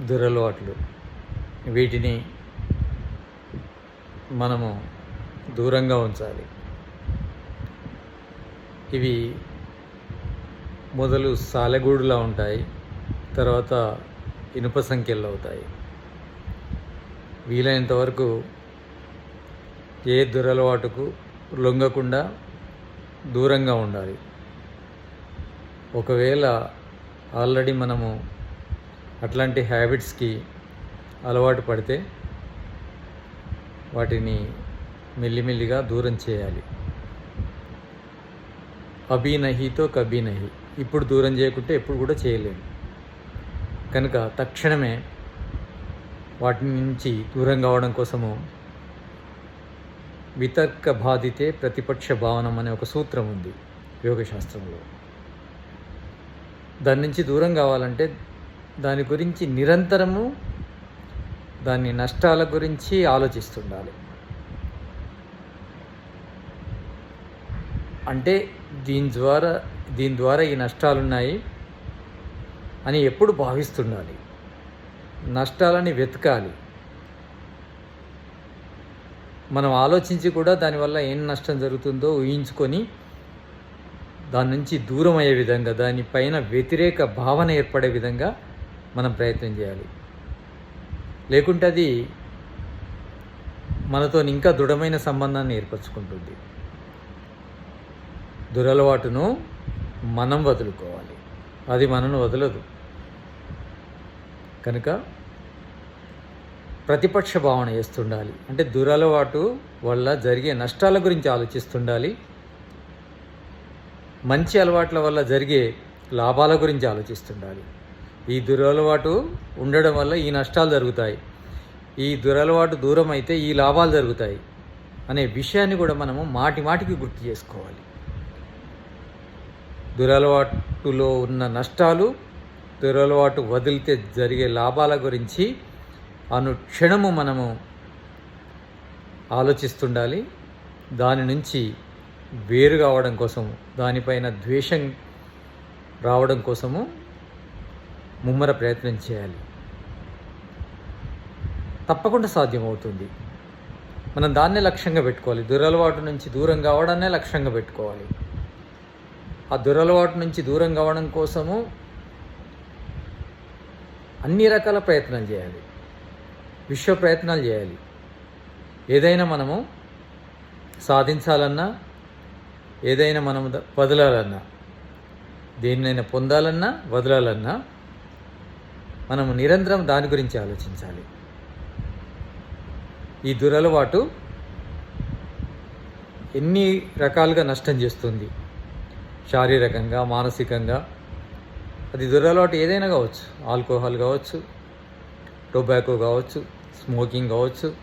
దురలవాట్లు. వీటిని మనము దూరంగా ఉంచాలి. ఇవి మొదలు సాలెగూడులా ఉంటాయి తర్వాత ఇనుప సంఖ్యలు అవుతాయి. వీలైనంత వరకు ఏ దురలవాటుకు లొంగకుండా దూరంగా ఉండాలి. ఒకవేళ ఆల్రెడీ మనము అట్లాంటి హ్యాబిట్స్కి అలవాటు పడితే వాటిని మెల్లిమెల్లిగా దూరం చేయాలి. అభినహితో నహితో కభీ నహి. ఇప్పుడు దూరం చేయకుంటే ఎప్పుడు కూడా చేయలేము. కనుక తక్షణమే వాటి నుంచి దూరం కావడం కోసము వితర్క బాధితే ప్రతిపక్ష భావనం అనే ఒక సూత్రం ఉంది యోగశాస్త్రంలో. దాని నుంచి దూరం కావాలంటే దాని గురించి నిరంతరము దాని నష్టాల గురించి ఆలోచిస్తుండాలి. అంటే దీని ద్వారా దీని ద్వారా ఈ నష్టాలున్నాయి అని ఎప్పుడు భావిస్తుండాలి. నష్టాలని వెతకాలి. మనం ఆలోచించి కూడా దానివల్ల ఏం నష్టం జరుగుతుందో ఊహించుకొని దాని నుంచి దూరం అయ్యే విధంగా దానిపైన వ్యతిరేక భావన ఏర్పడే విధంగా మనం ప్రయత్నం చేయాలి. లేకుంటే అది మనతో ఇంకా దృఢమైన సంబంధాన్ని ఏర్పరచుకుంటుంది. దురలవాటును మనం వదులుకోవాలి. అది మనను వదలదు. కనుక ప్రతిపక్ష భావన చేస్తుండాలి అంటే దురలవాటు వల్ల జరిగే నష్టాల గురించి ఆలోచిస్తుండాలి. మంచి అలవాట్ల వల్ల జరిగే లాభాల గురించి ఆలోచిస్తుండాలి. ఈ దురలవాటు ఉండడం వల్ల ఈ నష్టాలు జరుగుతాయి. ఈ దురలవాటు దూరం అయితే ఈ లాభాలు జరుగుతాయి అనే విషయాన్ని కూడా మనము మాటి మాటికి గుర్తు చేసుకోవాలి. దురలవాటులో ఉన్న నష్టాలు దురలవాటు వదిలితే జరిగే లాభాల గురించి అనుక్షణము మనము ఆలోచిస్తుండాలి. దాని నుంచి వేరు కావడం కోసము దానిపైన ద్వేషం రావడం కోసము ముమ్మర ప్రయత్నం చేయాలి. తప్పకుండా సాధ్యమవుతుంది. మనం దాన్నే లక్ష్యంగా పెట్టుకోవాలి. దురలవాటు నుంచి దూరం కావడాన్నే లక్ష్యంగా పెట్టుకోవాలి. ఆ దురలవాటు నుంచి దూరం కావడం కోసము అన్ని రకాల ప్రయత్నాలు చేయాలి. విశ్వ ప్రయత్నాలు చేయాలి. ఏదైనా మనము సాధించాలన్నా ఏదైనా మనం వదలాలన్నా దేన్నైనా పొందాలన్నా వదలాలన్నా మనం నిరంతరం దాని గురించి ఆలోచించాలి. ఈ దురలవాటు ఎన్ని రకాలుగా నష్టం చేస్తుంది? శారీరకంగా మానసికంగా. అది దురలవాటు ఏదైనా కావచ్చు. ఆల్కహాల్ కావచ్చు టొబాకో కావచ్చు స్మోకింగ్ కావచ్చు.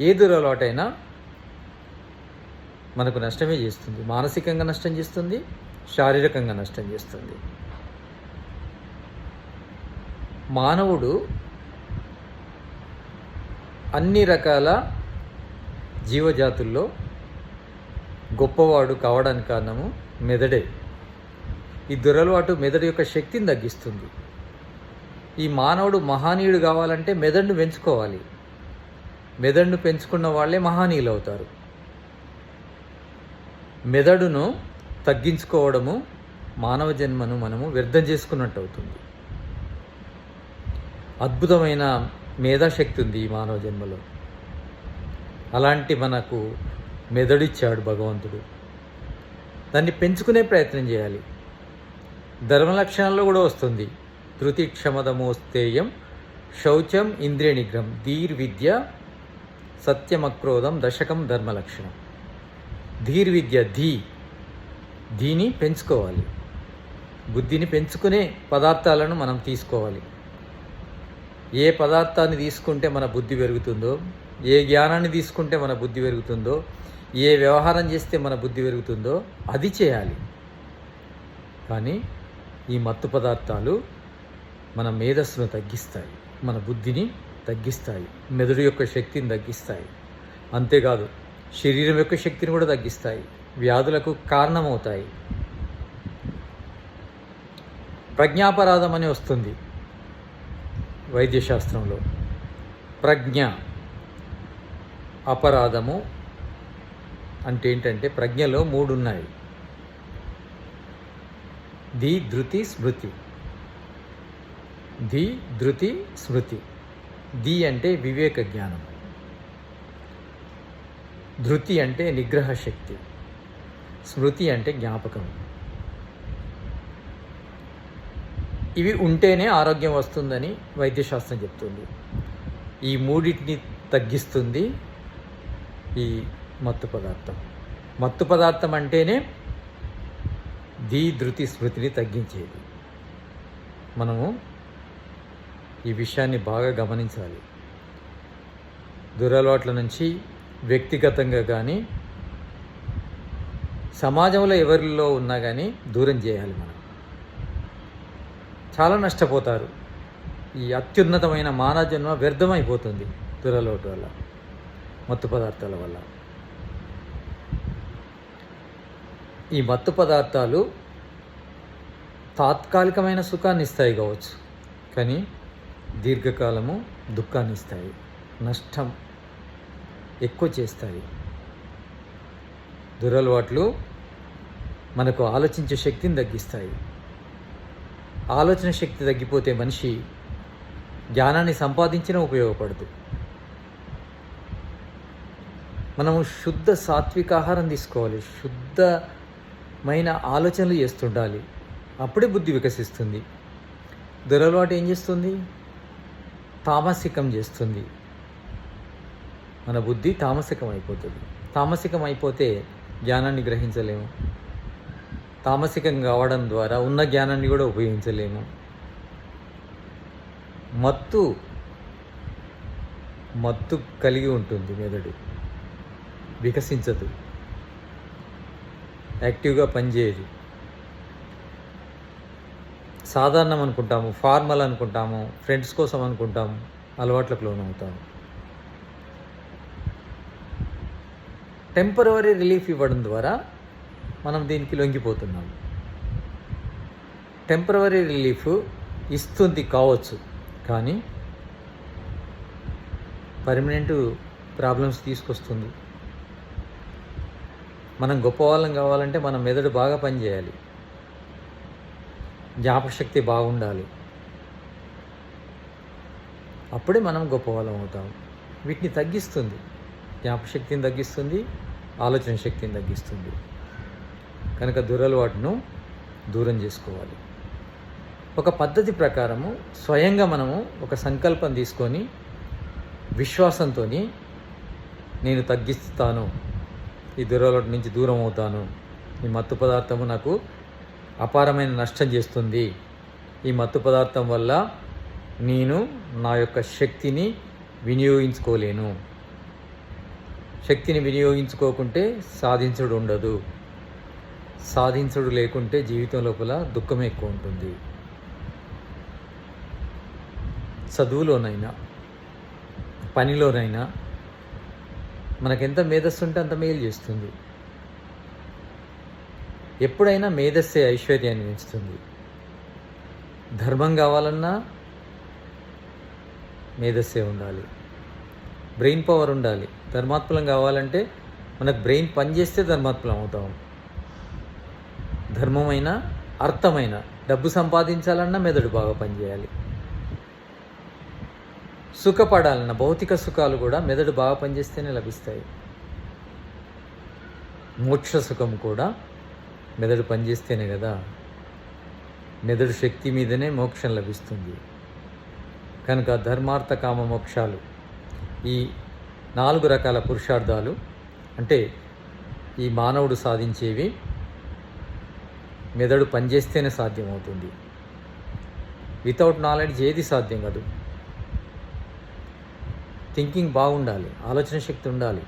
ఏ దురలవాటైనా మనకు నష్టమే చేస్తుంది. మానసికంగా నష్టం చేస్తుంది శారీరకంగా నష్టం చేస్తుంది. మానవుడు అన్ని రకాల జీవజాతుల్లో గొప్పవాడు కావడానికి కారణము మెదడే. ఈ దురలవాటు మెదడు యొక్క శక్తిని తగ్గిస్తుంది. ఈ మానవుడు మహానీయుడు కావాలంటే మెదడును పెంచుకోవాలి. మెదడును పెంచుకున్న వాళ్ళే మహానీయులు అవుతారు మెదడును తగ్గించుకోవడము మానవ జన్మను మనము వ్యర్థం చేసుకున్నట్టు అవుతుంది. అద్భుతమైన మేధాశక్తి ఉంది ఈ మానవ జన్మలో అలాంటి మనకు మెదడిచ్చాడు భగవంతుడు. దాన్ని పెంచుకునే ప్రయత్నం చేయాలి. ధర్మ లక్షణాల్లో కూడా వస్తుంది. ధృతి క్షమదమోస్తేయం శౌచం ఇంద్రియ నిగ్రహం ధీర్విద్య సత్యమక్రోధం దశకం ధర్మలక్షణం ధీర్విద్య ధీ ధీని పెంచుకోవాలి. బుద్ధిని పెంచుకునే పదార్థాలను మనం తీసుకోవాలి. ఏ పదార్థాన్ని తీసుకుంటే మన బుద్ధి పెరుగుతుందో ఏ జ్ఞానాన్ని తీసుకుంటే మన బుద్ధి పెరుగుతుందో ఏ వ్యవహారం చేస్తే మన బుద్ధి పెరుగుతుందో అది చేయాలి. కానీ ఈ మత్తు పదార్థాలు మన మేధస్సును తగ్గిస్తాయి మన బుద్ధిని తగ్గిస్తాయి మెదడు యొక్క శక్తిని తగ్గిస్తాయి. అంతేకాదు శరీరం యొక్క శక్తిని కూడా తగ్గిస్తాయి వ్యాధులకు కారణమవుతాయి. ప్రజ్ఞాపరాధం అని వస్తుంది. వైద్యశాస్త్రంలో. ప్రజ్ఞ అపరాధము అంటే ఏంటంటే ప్రజ్ఞలో మూడు ఉన్నాయి ది ధృతి స్మృతి. ది ధృతి స్మృతి. ది అంటే వివేక జ్ఞానం. ధృతి అంటే నిగ్రహ శక్తి. స్మృతి అంటే జ్ఞాపకం. ఇవి ఉంటేనే ఆరోగ్యం వస్తుందని వైద్యశాస్త్రం చెప్తుంది. ఈ మూడింటిని తగ్గిస్తుంది ఈ మత్తు పదార్థం. మత్తు పదార్థం అంటేనే ధీ ధృతి స్మృతిని తగ్గించేది. మనము ఈ విషయాన్ని బాగా గమనించాలి. దురలవాట్ల నుంచి వ్యక్తిగతంగా కానీ సమాజంలో ఎవరిలో ఉన్నా కానీ దూరం చేయాలి మనం. చాలా నష్టపోతారు. ఈ అత్యున్నతమైన మానవ జన్మ వ్యర్థమైపోతుంది దురలోటు వల్ల మత్తు పదార్థాల వల్ల. ఈ మత్తు పదార్థాలు తాత్కాలికమైన సుఖాన్ని ఇస్తాయి కావచ్చు కానీ దీర్ఘకాలము దుఃఖాన్ని ఇస్తాయి నష్టం ఎక్కువ చేస్తాయి. దురలవాట్లు మనకు ఆలోచించే శక్తిని తగ్గిస్తాయి. ఆలోచన శక్తి తగ్గిపోతే మనిషి జ్ఞానాన్ని సంపాదించినా ఉపయోగపడదు. మనము శుద్ధ సాత్విక ఆహారం తీసుకోవాలి. శుద్ధమైన ఆలోచనలు చేస్తుండాలి. అప్పుడే బుద్ధి వికసిస్తుంది. దురలవాటు ఏం చేస్తుంది? తామసికం చేస్తుంది. మన బుద్ధి తామసికం అయిపోతుంది. తామసికం అయిపోతే జ్ఞానాన్ని గ్రహించలేము. తామసికం కావడం ద్వారా ఉన్న జ్ఞానాన్ని కూడా ఉపయోగించలేము. మత్తు మత్తు కలిగి ఉంటుంది మెదడు. వికసించదు. యాక్టివ్గా పనిచేయదు. సాధారణం అనుకుంటాము ఫార్మల్ అనుకుంటాము ఫ్రెండ్స్ కోసం అనుకుంటాము అలవాట్లకు లోనవుతాము. టెంపరవరీ రిలీఫ్ ఇవ్వడం ద్వారా మనం దీనికి లొంగిపోతున్నాం. టెంపరవరీ రిలీఫ్ ఇస్తుంది కావచ్చు కానీ పర్మనెంట్ ప్రాబ్లమ్స్ తీసుకొస్తుంది. మనం గొప్పవాళ్ళం కావాలంటే మన మెదడు బాగా పనిచేయాలి. జ్ఞాపశక్తి బాగుండాలి. అప్పుడే మనం గొప్పవాళ్ళం అవుతాం. వీటిని తగ్గిస్తుంది. జ్ఞాపశక్తిని తగ్గిస్తుంది ఆలోచన శక్తిని తగ్గిస్తుంది. కనుక దురలవాటును దూరం చేసుకోవాలి. ఒక పద్ధతి ప్రకారము స్వయంగా మనము ఒక సంకల్పం తీసుకొని విశ్వాసంతో నేను తగ్గిస్తాను ఈ దురలవాటు నుంచి దూరం అవుతాను ఈ మత్తు పదార్థము నాకు అపారమైన నష్టం చేస్తుంది ఈ మత్తు పదార్థం వల్ల నేను నా యొక్క శక్తిని వినియోగించుకోలేను. శక్తిని వినియోగించుకోకుంటే సాధించుడు ఉండదు. సాధించుడు లేకుంటే జీవితం లోపల దుఃఖం ఎక్కువ ఉంటుంది. చదువులోనైనా పనిలోనైనా మనకెంత మేధస్సు ఉంటే అంత మేలు చేస్తుంది. ఎప్పుడైనా మేధస్సే ఐశ్వర్యాన్ని పెంచుతుంది. ధర్మం కావాలన్నా మేధస్సే ఉండాలి. బ్రెయిన్ పవర్ ఉండాలి. ధర్మాత్మలం కావాలంటే మనకు బ్రెయిన్ పనిచేస్తే ధర్మాత్మలం అవుతాం. ధర్మమైన అర్థమైన డబ్బు సంపాదించాలన్నా మెదడు బాగా పనిచేయాలి. సుఖపడాలన్న భౌతిక సుఖాలు కూడా మెదడు బాగా పనిచేస్తేనే లభిస్తాయి. మోక్ష సుఖం కూడా మెదడు పనిచేస్తేనే కదా. మెదడు శక్తి మీదనే మోక్షం లభిస్తుంది. కనుక ధర్మార్థ కామ మోక్షాలు ఈ నాలుగు రకాల పురుషార్థాలు అంటే ఈ మానవుడు సాధించేవి మెదడు పనిచేస్తేనే సాధ్యమవుతుంది. వితౌట్ నాలెడ్జ్ ఏది సాధ్యం కాదు. థింకింగ్ బాగుండాలి ఆలోచన శక్తి ఉండాలి.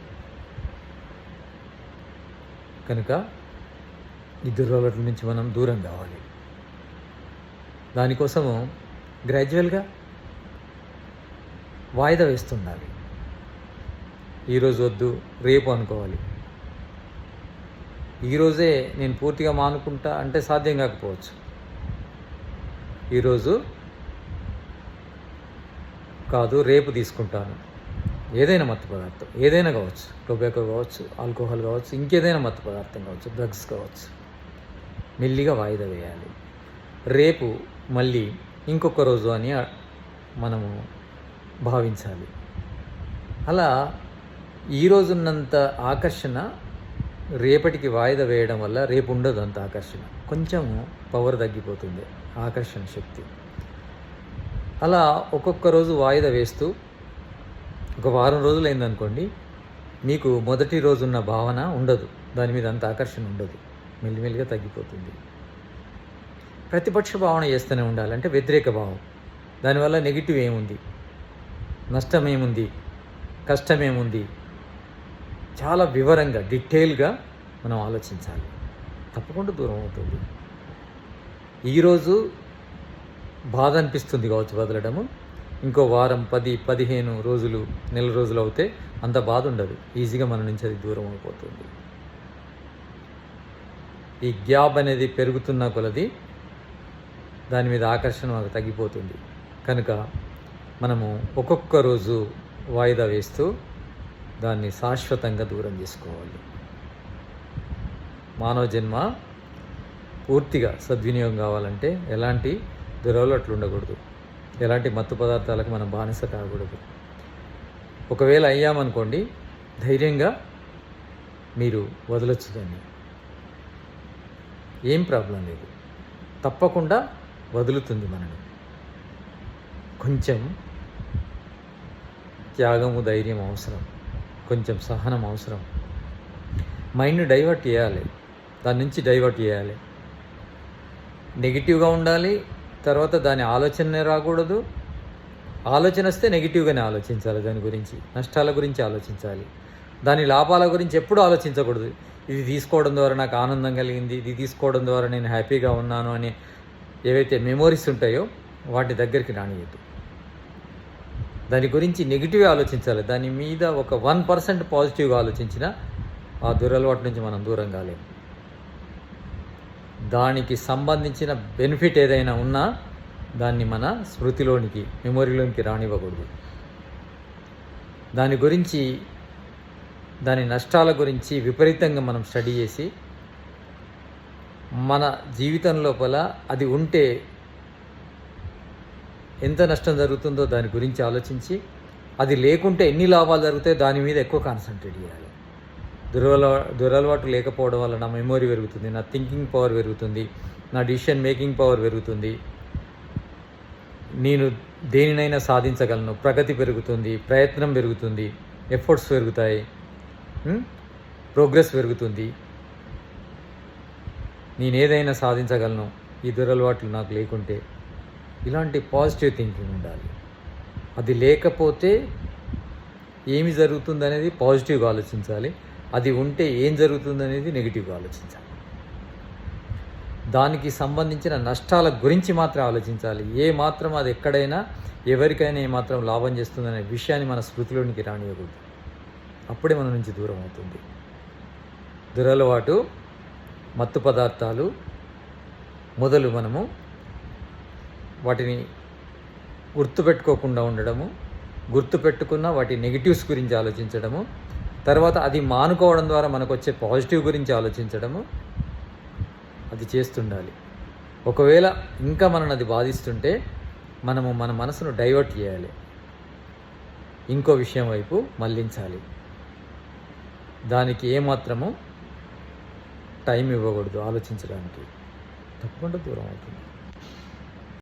కనుక ఈ దుర్వలట్ల నుంచి మనం దూరం కావాలి. దానికోసము గ్రాడ్యువల్గా వాయిదా వేస్తుండాలి. ఈరోజు వద్దు రేపు అనుకోవాలి. ఈరోజే నేను పూర్తిగా మానుకుంటా అంటే సాధ్యం కాకపోవచ్చు. ఈరోజు కాదు రేపు తీసుకుంటాను. ఏదైనా మత్తు పదార్థం ఏదైనా కావచ్చు. టొబాకో కావచ్చు ఆల్కహాల్ కావచ్చు ఇంకేదైనా మత్తు పదార్థం కావచ్చు డ్రగ్స్ కావచ్చు. మెల్లిగా వాయిదా వేయాలి. రేపు మళ్ళీ ఇంకొక రోజు అని మనము భావించాలి. అలా ఈ రోజున్నంత ఆకర్షణ రేపటికి వాయిదా వేయడం వల్ల రేపు ఉండదు అంత ఆకర్షణ. కొంచెం పవర్ తగ్గిపోతుంది ఆకర్షణ శక్తి. అలా ఒక్కొక్క రోజు వాయిదా వేస్తూ ఒక వారం రోజులు అయిందనుకోండి మీకు మొదటి రోజున్న భావన ఉండదు. దాని మీద అంత ఆకర్షణ ఉండదు. మెల్లిమెల్లిగా తగ్గిపోతుంది. ప్రతిపక్ష భావన చేస్తూనే ఉండాలంటే వ్యతిరేక భావం. దానివల్ల నెగిటివ్ ఏముంది? నష్టం ఏముంది? కష్టం ఏముంది? చాలా వివరంగా డీటెయిల్గా మనం ఆలోచించాలి. తప్పకుండా దూరం అవుతుంది. ఈరోజు బాధ అనిపిస్తుంది కావచ్చు వదలడము. ఇంకో వారం పది పదిహేను రోజులు నెల రోజులు అవుతే అంత బాధ ఉండదు. ఈజీగా మన నుంచి అది దూరం అయిపోతుంది. ఈ గ్యాప్ అనేది పెరుగుతున్న కొలది దాని మీద ఆకర్షణ మనకు తగ్గిపోతుంది. కనుక మనము ఒక్కొక్క రోజు వాయిదా వేస్తూ దాన్ని శాశ్వతంగా దూరం చేసుకోవాలి. మానవ జన్మ పూర్తిగా సద్వినియోగం కావాలంటే ఎలాంటి దురవలట్లు ఉండకూడదు. ఎలాంటి మత్తు పదార్థాలకు మనం బానిస కాకూడదు. ఒకవేళ అయ్యామనుకోండి ధైర్యంగా మీరు వదలొచ్చు దాన్ని. ఏం ప్రాబ్లం లేదు. తప్పకుండా వదులుతుంది మనని. కొంచెం త్యాగము ధైర్యం అవసరం. కొంచెం సహనం అవసరం. మైండ్ డైవర్ట్ చేయాలి. దాని నుంచి డైవర్ట్ చేయాలి. నెగిటివ్గా ఉండాలి. తర్వాత దాని ఆలోచనే రాకూడదు. ఆలోచన వస్తే నెగిటివ్గానే ఆలోచించాలి దాని గురించి. నష్టాల గురించి ఆలోచించాలి. దాని లాభాల గురించి ఎప్పుడూ ఆలోచించకూడదు. ఇది తీసుకోవడం ద్వారా నాకు ఆనందం కలిగింది. ఇది తీసుకోవడం ద్వారా నేను హ్యాపీగా ఉన్నాను అని ఏవైతే మెమోరీస్ ఉంటాయో వాటి దగ్గరికి రానియద్దు. దాని గురించి నెగిటివ్ ఆలోచించాలి. దాని మీద ఒక వన్ పర్సెంట్ పాజిటివ్గా ఆలోచించిన ఆ దురలవాటు నుంచి మనం దూరం కాలేము దానికి సంబంధించిన బెనిఫిట్ ఏదైనా ఉన్నా దాన్ని మన స్మృతిలోనికి మెమొరీలోనికి రానివ్వకూడదు. దాని గురించి దాని నష్టాల గురించి విపరీతంగా మనం స్టడీ చేసి మన జీవితం లోపల అది ఉంటే ఎంత నష్టం జరుగుతుందో దాని గురించి ఆలోచించి అది లేకుంటే ఎన్ని లాభాలు జరుగుతాయి దాని మీద ఎక్కువ కాన్సన్ట్రేట్ చేయాలి. దురలవా దురలవాటు లేకపోవడం వల్ల నా మెమొరీ పెరుగుతుంది నా థింకింగ్ పవర్ పెరుగుతుంది నా డిసిషన్ మేకింగ్ పవర్ పెరుగుతుంది. నేను దేనినైనా సాధించగలను ప్రగతి పెరుగుతుంది ప్రయత్నం పెరుగుతుంది ఎఫర్ట్స్ పెరుగుతాయి hm? ప్రోగ్రెస్ పెరుగుతుంది. నేను ఏదైనా సాధించగలను ఈ దురలవాట్లు నాకు లేకుంటే. ఇలాంటి పాజిటివ్ థింకింగ్ ఉండాలి. అది లేకపోతే ఏమి జరుగుతుంది అనేది పాజిటివ్గా ఆలోచించాలి. అది ఉంటే ఏం జరుగుతుంది అనేది నెగిటివ్గా ఆలోచించాలి. దానికి సంబంధించిన నష్టాల గురించి మాత్రం ఆలోచించాలి. ఏ మాత్రం అది ఎక్కడైనా ఎవరికైనా ఏమాత్రం లాభం చేస్తుందనే విషయాన్ని మన స్మృతిలోనికి రానివ్వకూడదు అప్పుడే మన నుంచి దూరం అవుతుంది. దురలవాటు మత్తు పదార్థాలు మొదలు మనము వాటిని గుర్తుపెట్టుకోకుండా ఉండడము గుర్తుపెట్టుకున్న వాటి నెగిటివ్స్ గురించి ఆలోచించడము తర్వాత అది మానుకోవడం ద్వారా మనకు వచ్చే పాజిటివ్ గురించి ఆలోచించడము అది చేస్తుండాలి. ఒకవేళ ఇంకా మనల్ని అది బాధిస్తుంటే మనము మన మనసును డైవర్ట్ చేయాలి. ఇంకో విషయం వైపు మళ్ళించాలి. దానికి ఏమాత్రము టైం ఇవ్వకూడదు ఆలోచించడానికి. తప్పకుండా దూరం అవుతుంది.